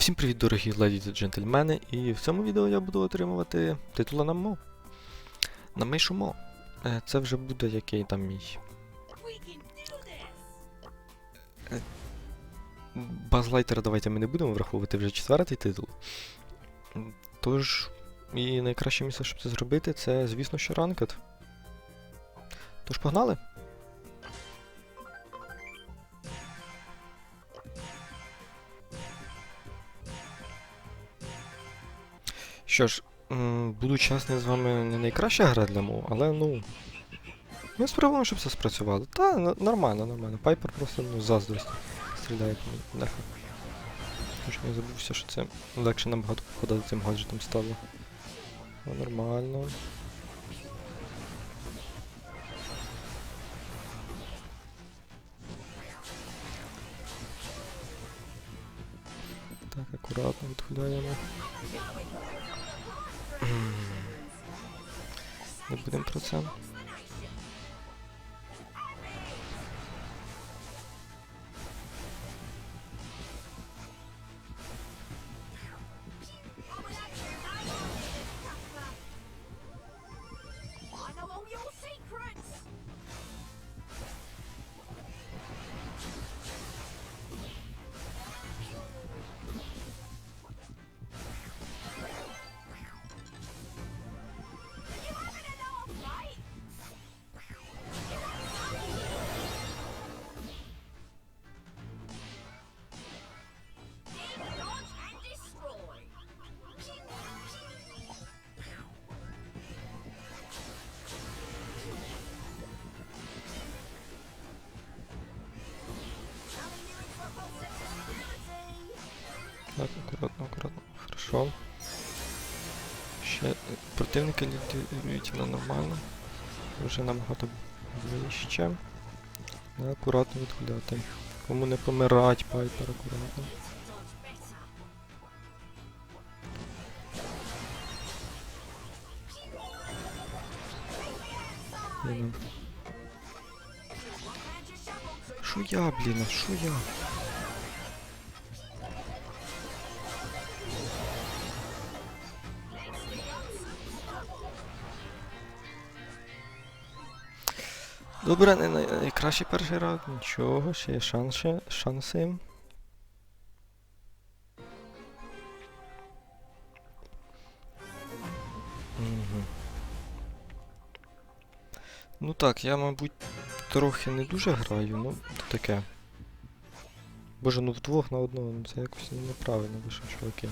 Всім привіт, дорогі леді та джентльмени, і в цьому відео я буду отримувати титула на МО. На Мишу МО. Е, Це вже буде який там мій. Базлайтера давайте ми не будемо враховувати вже четвертий титул. Тож, і найкраще місце, щоб це зробити, це, звісно, що ранкет. Тож погнали! Що ж, буду чесний, з вами не найкраща гра для мов, але ну. Ми спробуємо, щоб це спрацювало. Та, нормально, нормально. Пайпер просто ну, заздрість стріляє по мені. Нехай. Я забувся, що це легше набагато походити цим гаджетом стало. Ну, нормально. Так, акуратно відхиляємо. Не будемо про Так, акуратно, акуратно. Хорошо. Ще е, противники літають на нормально. Вже набагато ближче. Акуратно відхиляти. Кому не помирать, пайпер акуратно. Dodge better! Блін. And your shovel to Що я, блін, що я? Добре, не най- найкращий перший раунд, нічого, ще є шанси. шанси. Мгм. Ну так, я, мабуть, трохи не дуже граю, ну таке. Боже, ну вдвох на одного, ну це якось неправильно вийшло, чуваки.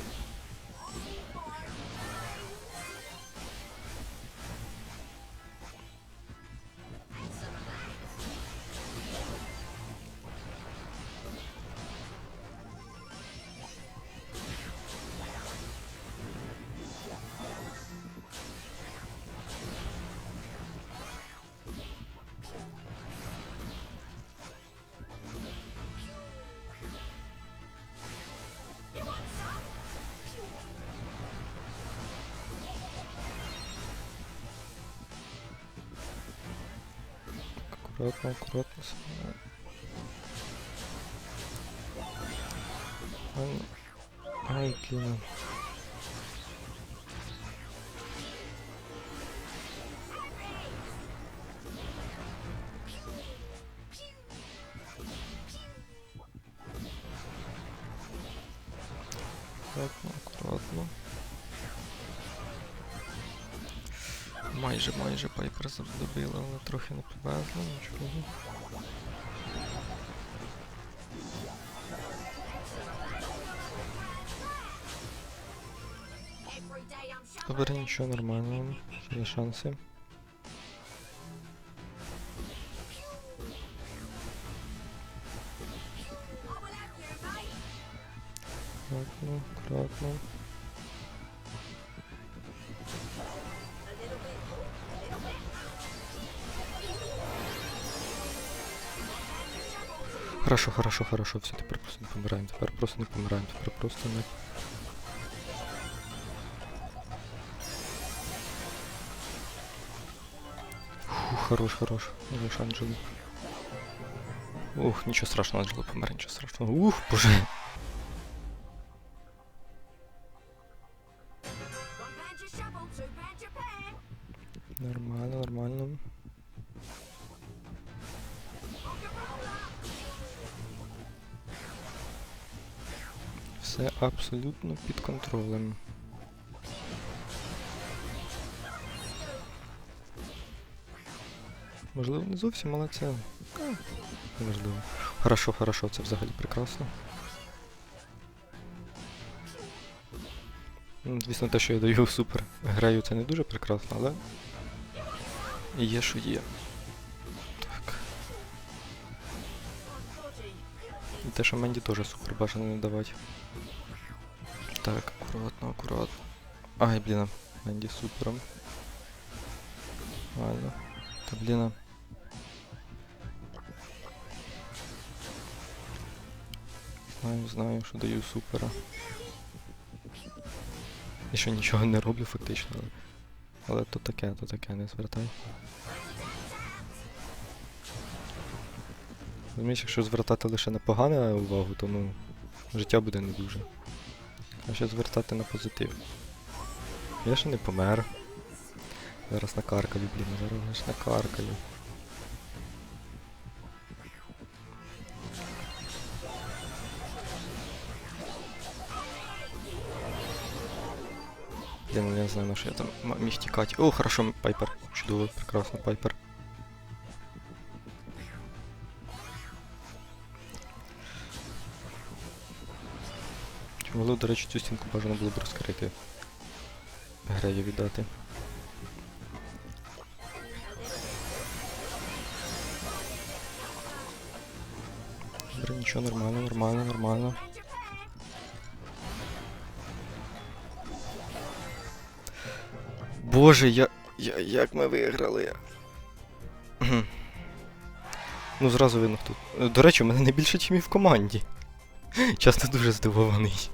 Аккуратно, аккуратно. Ай, Ай, блин. Аккуратно, аккуратно. Майже, майже пайпер добили, але трохи не повезло, нічого. Добре, нічого нормально. Є шанси. Хорошо, хорошо, хорошо. Все, тепер просто не помираємо. Тепер просто не помираємо. Тепер просто не. Фу, хорош, хорош. Лиш Анджелу. Ух, нічого страшного, Анджело помер, нічого страшного. Ух, боже. Абсолютно під контролем. Можливо, не зовсім, але це. Неважливо. Хорошо, хорошо, це взагалі прекрасно. Ну, Звісно, те, що я даю супер граю, це не дуже прекрасно, але. Є, що є. Так. І те, що Менді теж супер бажано не давати. Так, акуратно, акуратно. Ай, блін, а, супером. Ладно. Та блін. а. Знаю, знаю, що даю супера. І що нічого не роблю фактично. Але то таке, то таке, не звертай. Розумієш, якщо звертати лише на погане увагу, то ну, життя буде не дуже. Краще звертати на позитив. Я ще не помер. Зараз накаркаю, блін, зараз накаркаю. Блін, я не знаю, на що я там міг тікати. О, хорошо, Пайпер. Чудово, прекрасно, Пайпер. До речі, цю стінку бажано було б розкрити. Грею віддати. Добре, нічого, нормально, нормально, нормально. Боже, я. я як ми виграли. Ну, зразу видно хто. До речі, у мене не більше, ніж і в команді. Чесно дуже здивований.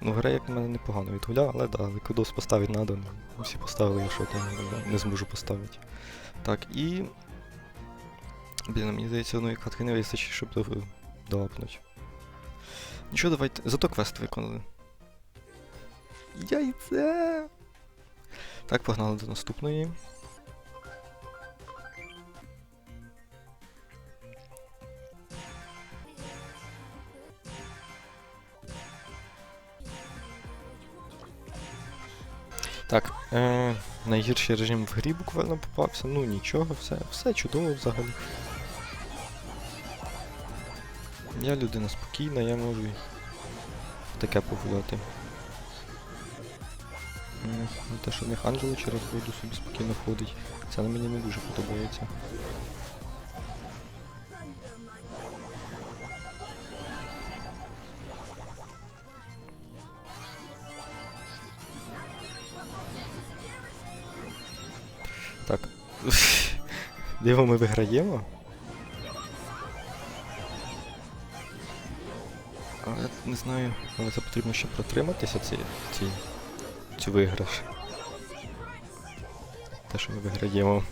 Ну, гра як мене непогано відгуляла, але да, але кудос поставити ну, Всі поставили, я що там не, не зможу поставити. Так, і. Блін, мені здається, одної катки не вистачить, щоб до- доапнуть. Нічого, давайте. Зато квест виконали. Яйце! Так, погнали до наступної. Е, найгірший режим в грі буквально попався. Ну нічого, все, все чудово взагалі. Я людина спокійна, я можу таке погуляти. Ну, Те, що в них Анджело через воду собі спокійно ходить. Це на мені не дуже подобається. Так. Диво ми виграємо. Але не знаю, але це потрібно ще протриматися ці, ці, цю виграш. Те, що ми виграємо.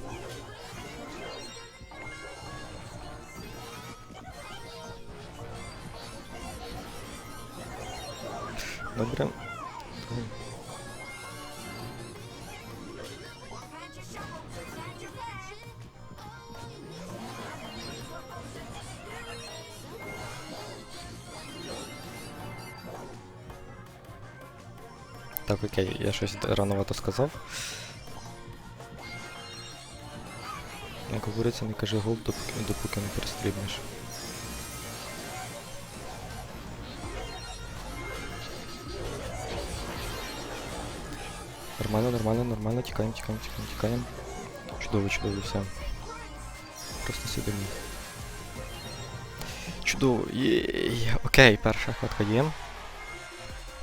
Добре. Так, окей, я щось рановато сказав. Як говориться, не кажи гол, допоки, не перестрибнеш. Нормально, нормально, нормально, тікаємо, тікаємо, тікаємо, тікаємо. Чудово, чудово, все. Просто сидимо. Чудово, є. Окей, перша катка є.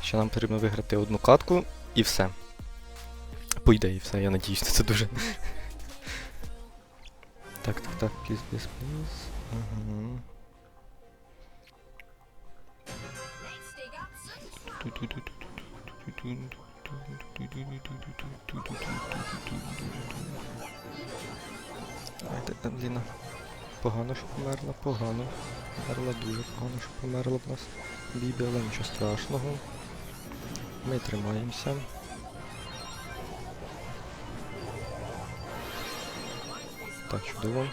Ще нам потрібно виграти одну катку і все. По ідеї, все, я надіюсь, це дуже. так, так, так, пліз, пліз, пліз. Ага. Едліна. Погано, що померла, погано. Померла дуже погано, що померла в нас. Бібі, але нічого страшного. Ми тримаємося. Так, чудово.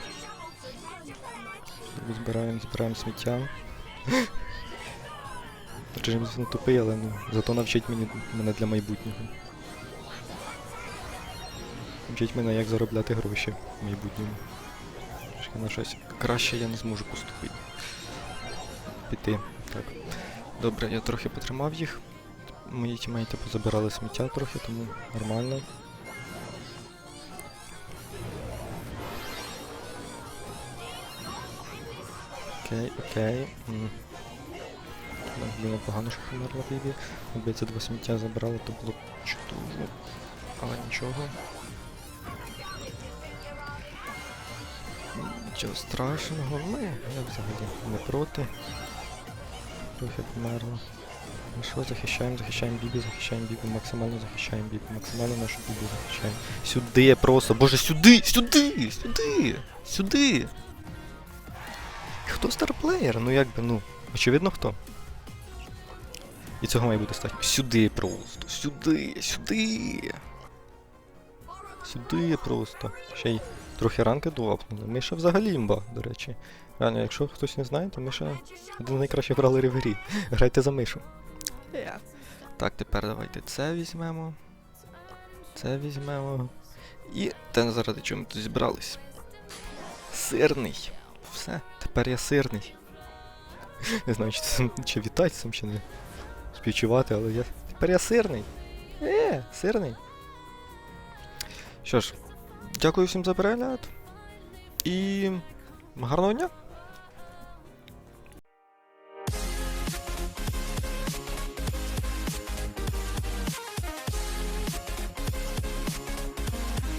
Збираємо, збираємо сміття. Режим звісно тупий, але ну, зато навчить мені, мене для майбутнього. Навчить мене, як заробляти гроші в майбутньому. Трошки на щось краще я не зможу поступити. Піти. Так. Добре, я трохи потримав їх. Мої тімейти позабирали сміття трохи, тому нормально. Окей, окей. Було погано, що померла Бібі. Якби ці два сміття забрали, то було б чудово. Але нічого. Нічого страшного. Ми, я взагалі не проти. Трохи померла. Ну що, захищаємо, захищаємо Бібі, захищаємо Бібі, максимально захищаємо Бібі, максимально нашу Бібі захищаємо. Сюди просто, боже, сюди, сюди, сюди, сюди. Хто старплеєр? Ну якби, ну, очевидно хто. І цього має бути стать. Сюди просто, сюди, сюди. Сюди просто. Ще й трохи ранки довапнули. Миша взагалі імба, до речі. Реально, якщо хтось не знає, то Миша один з найкращих бrawlerів в грі. Грайте за Мишу. Так, тепер давайте це візьмемо. Це візьмемо. І те, заради чого ми тут зібрались. Сирний. Все, тепер я сирний. Не знаю, чи, це, чи вітати цим, чи не співчувати, але я. Тепер я сирний. Е, сирний. Що ж, дякую всім за перегляд. І гарного дня!